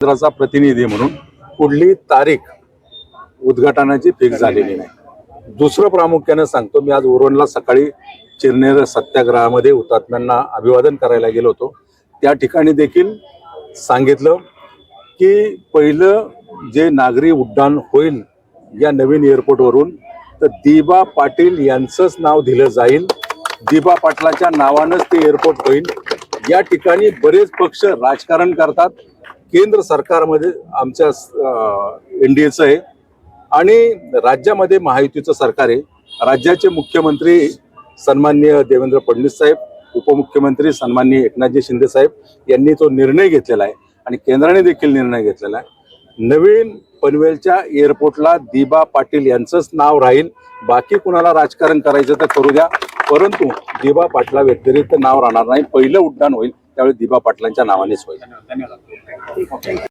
केंद्राचा प्रतिनिधी म्हणून कुठली तारीख उद्घाटनाची फिक्स झालेली नाही. दुसरं प्रामुख्यानं सांगतो मी आज उरणला सकाळी चिरनेर सत्याग्रहामध्ये हुतात्म्यांना अभिवादन करायला गेलो होतो. त्या ठिकाणी देखील सांगितलं की पहिलं जे नागरी उड्डाण होईल या नवीन एअरपोर्टवरून तर दिबा पाटील यांचंच नाव दिलं जाईल. दिबा पाटलाच्या नावानंच ते एअरपोर्ट होईल. या ठिकाणी बरेच पक्ष राजकारण करतात. केंद्र सरकारमध्ये आमच्या एन डी एचं आहे. आणि राज्यामध्ये महायुतीचं सरकार आहे. राज्याचे मुख्यमंत्री सन्माननीय देवेंद्र फडणवीस साहेब उपमुख्यमंत्री सन्माननीय एकनाथजी शिंदे साहेब यांनी तो निर्णय घेतलेला आहे आणि केंद्राने देखील निर्णय घेतलेला आहे. नवीन पनवेलच्या एअरपोर्टला दिबा पाटील यांचंच नाव राहील. बाकी कुणाला राजकारण करायचं तर करू द्या. परंतु दिबा पाटला व्यतिरिक्त नाव राहणार नाही. पहिलं उड्डाण होईल. त्यावेळी दिबा पाटलांच्या नावानेच होईल.